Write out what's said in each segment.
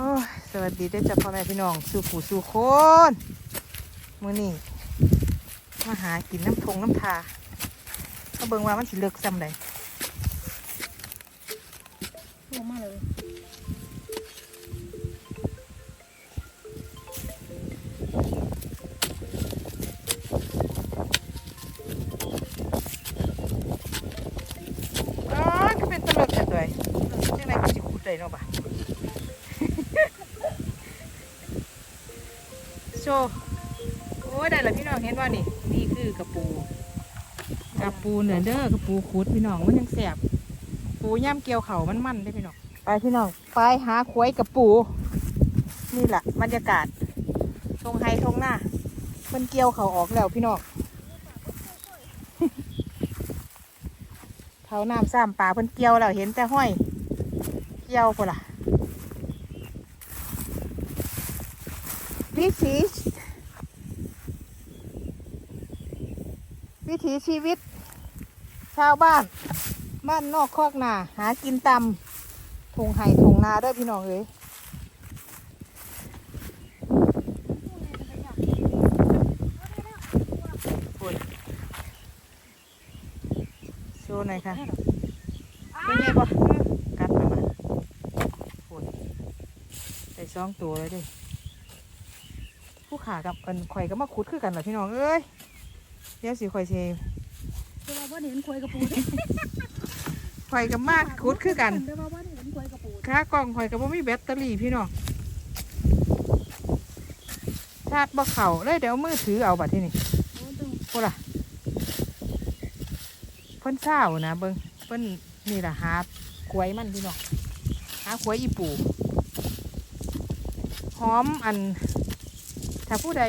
อ้ยสวัสดีเด้อจ้าพ่อแม่พี่น้องสู่ผู้สู่คนมื้อนี้มาหากินน้ำทงน้ำทาก็เบิ่งว่ามันสิเลิกซ้ำใดลงมาเลยอ๋อก็เป็นตลกจัดเลยจังได๋สิขุดได้เนาะบ่ โชว์โอ้ยได้ล้วพี่น้องเห็นว่านี่นี่คือกระปูกระปูเนื้อเด้อกระปูขุดพี่น้องมันยังแสบปูย่ำเกี่ยวเขามันมันได้พี่น้องไปพี่น้องไปหาควยกระปู นี่แหละบรรยากาศทงไฮทงหน้าเพิ่นเกี่ยวเขาออกแล้วพี่น้องเท้าน้ำซ้ำปลาเพิ่นเกี่ยวแล้วเห็นแต่ห้อย เกี่ยวพุ่นล่ะ วิถีวิถีชีวิต ชาวบ้าน บ้านนอกคอกนาหากินตำทงไห่ทงนาเด้อพี่น้องเอ้ยพุ่นโชว์หน่อยค่ะเป็นไงบ่กัดมามาพุ่นใส่ซองตัวเลยเดิ ผู้ขากับเอินข่อยก็มาขุดคือกันเหรอพี่น้องเอ้ยเดี๋ยวสิข่อยสิแต่ว่าบ่เห็นควายกระปูเด้ข่อยก็มาขุดคือกันแต่ว่าบ่เห็นควายกระปูค่ากล่องข่อยก็บ่มีแบตเตอรี่พี่น้องชาร์จบ่เข่าเลยเดี๋ยวมือถือเอาบัดที่นี่โอ้ต้องพูดล่ะเพิ่นเศร้านะเบิ่งเพิ่นนี่ล่ะหาขวยมันพี่น้องหาขวยอีปูหอมอัน ถ้าผู้ใด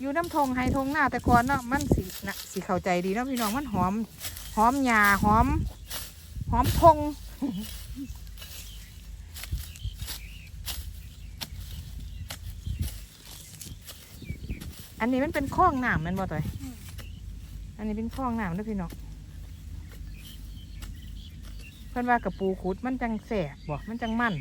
อยู่น้ำทงไฮทงหน้าแต่ก่อนเนาะมันสินะสิเข้าใจดีเนาะพี่น้องมันหอม หอมหญ้าหอม หอมทงอันนี้มันเป็นคลองน้ำมันบ่ต่อย อันนี้เป็นคลองน้ำเด้วยพี่น้องเพิ่อนว่ากระปูขุดมันจังแสบบ่ มันจังมัน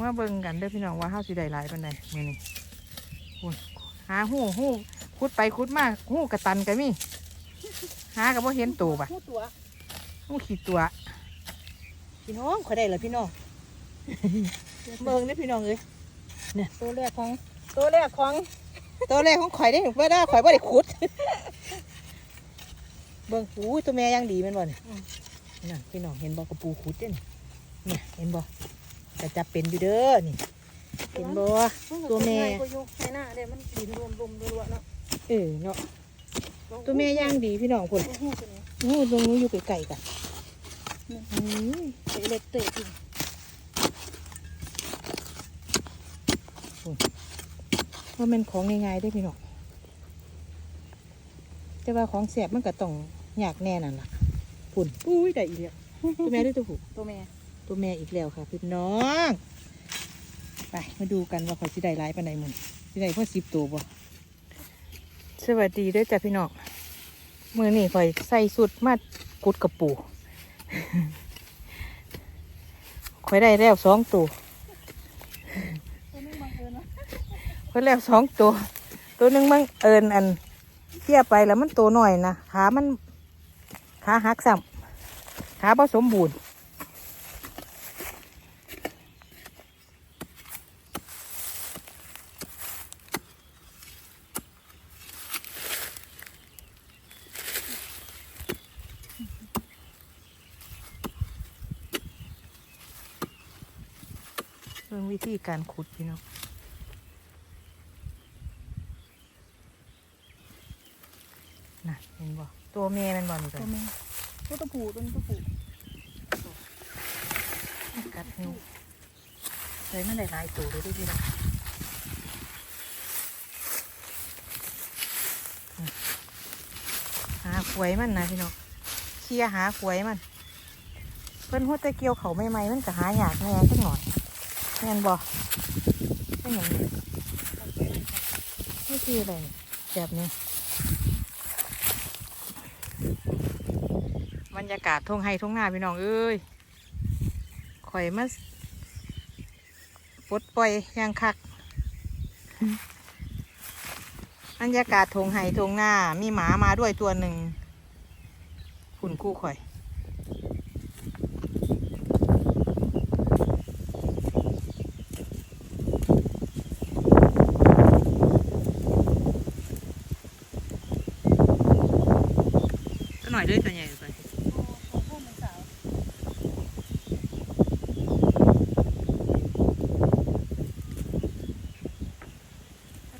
จังว่าเบิ่งกันเด้อพี่น้องว่าเฮาสิได้หลายปานใดมื้อนี้โอ้ยหาหูหูขุดไปขุดมาหู้กระตันก็มีหากับ่เห็นตัวปะหูตัวหูขีดตัวพี่น้องขอยได้เหรอพี่น้องเบิ่งได้อพี่น้องเอ้ยตัวแรกของตัวแรกของตัวแรกของข่อยได้ว่าได้ข่อยว่าได้ขุด เบิ่งอู้ตัวแม่ยังดีแมันบ่เนี่ยนั่นพี่น้องเห็นบ่กระปูขุดเด้นี่เนี่ยเห็นบ่ จะจับเป็นอยู่เด้อนี่เห็นบ่ตัวแม่ก็อยู่ในหน้าเด้มันดินรวมรวมรัวๆเนาะเออเนาะตัวแม่ย่างดีพี่น้องคนหูตัวนี้โอ้ตรงนู้นอยู่ไกลๆกันอืมเตะเล็กเตะจริงว่ามันของง่ายๆได้อพี่น้องแต่ว่าของแสบมันก็ต้องยากแน่นั่นล่ะปุ่นอุ้ยได้อีกแล้วตัวแม่ด้วยตัวผู้ตัวแม่ ตัวแม่อีกแล้วค่ะพี่น้อง ไปมาดูกันว่าเขาสิได้ร้ายปานใดมึงสิได้พ่อสิบตัวบ่สวัสดีด้วยจ้ะพี่น้องมือนี่ข่อยใส่สุดมากุดกระปูข่อยได้แล้วสองตัวตัวนึงบังเอิญเนาะข่อยแล้วสองตัว ตัวนึงมันเอินอันเทียบไปแล้วมันตัวหน่อยนะขามันขาหักซ้ำขาผสมบูรณ์ เรื่องวิธีการขุดพี่น้องน่ะเห็นบ่ตัวเมย์มันบ่นี่ตักัวนแม่ตัวตัวผู้ตัวนี้ตัวผู้กัดนิ้วเลยมันได้หลายตัวเลยเด้วยพี่น้องอืมหาขวยมันนะพี่น้องเคลียร์หาขวยมัน เพิ่นหัวแตะเกียวเขาใหม่ๆมันก็หายากแน่จังหน่อย แม่นบ่ไม่อย่างนี้นี่คืออะไรเนี่ยแบบนี้ บรรยากาศทงไฮทงหน้าพี่น้องเอ้ยข่อยมาปลดปล่อยยางคัก บรรยากาศทงไฮทงหน้า มีหมามาด้วยตัวหนึ่ง คุณคู่ข่อย อยด้วยตัวใหญ่ไปโอ้โหมันสา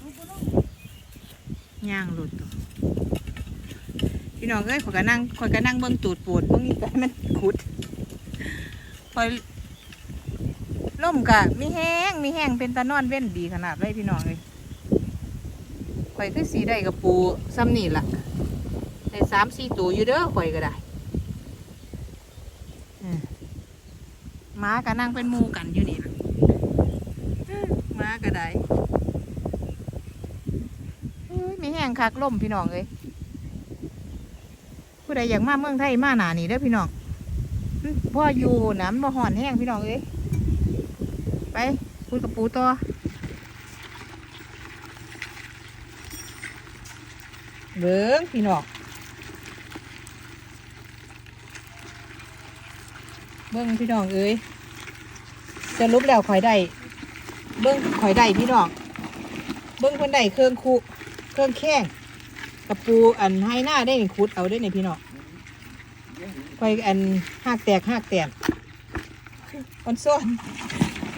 รูปบ่ลงย่างหลุดตัวพี่น้องเอ้ยขอยก็นั่งขอยก็นั่งเบิ่งตูดปูดเบิ่งนี่ก็ให้มันขุดข่อยล่มกะมีแห้งมีแห้งเป็นตะนอนเว้นดีขนาดเลยพี่น้องเลยข่อยคือสีได้กับปูซ้ำนี่ล่ะ ได้สามสี่ตัวอยู่เด้อข่อยก็ได้อืมหม้าก็นั่งเป็นหมูกันอยู่นี่ล่ะอืมหม้าก็ได้เอ้ยมีแห้งคักล่มพี่น้องเอ้ยผู้ใดอยากมาเมืองไทยมาหนานี่เด้อพี่น้องอื้อพ่ออยู่น้ำมาห่อนแห้งพี่น้องเอ้ยไปคุยกับปูต่อเบิ้งพี่น้อง เบิ้งพี่น้องเอ้ยจะลุบแล้วข่อยได้ เบิ้งข่อยได้พี่น้อง เบิ้งคนใดเครื่องคูเครื่องแข้งกระปูอันให้หน้าได้นี่คุดเอาได้ในพี่น้องไปอันหักแตกหักแตกอันซ้อน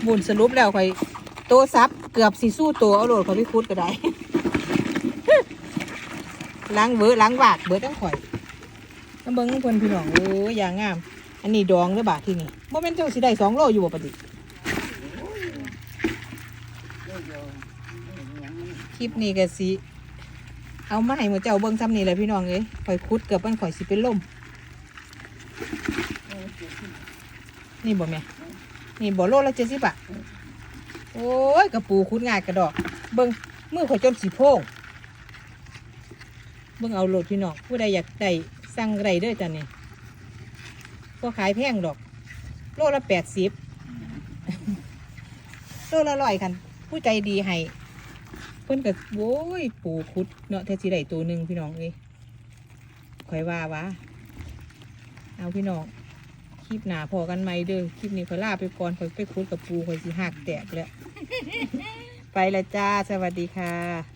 บุญสรุปแล้วข่อยโตซับเกือบสีสู้ตัวเอาโหลดเขาไปคุดก็ได้ล้างเบอล้างบาดเบอตั้งข่อยน้ำเบิ้งเพิ่นพี่น้องเอออย่างงาม อันนี้ดองหรือบาทที่นี่โมเมนต์เจ้าสิได้สองโลอยู่บ่ปะดิคลิปนี้ก็สิเอามาให้หมือเจ้าเบิ้งซ้ำนี่แหละพี่น้องเอ้ยข่อยคุดเกือบมันข่อยสิเป็นลมนี่บ่แม่นี่บ่โลละเจ็ดสิบบาทโอ้ยกระปูคุดง่ายกระดอก เบิ้งมือข่อยจนสีโพงเบิ้งเอาโหลดพี่น้องผู้ใดอยากได้สั่งไรเด้อจ้ะนี่ ก็ขายแพงดอก โลละแปดสิบโลละร้อยคัน ผู้ใจดีให้เพิ่นก็โว้ยปูคุดเนาะแท้สิได้ตัวหนึ่งพี่น้องเอ้ยข่อยว่าวะเอาพี่น้องคลิปหนาพอกันไหมเด้อคลิปนี้ขอยลาไปก่อนขอยไปคุดกับปูขอยสิหักแตกแล้วไปละจ้า สวัสดีค่ะ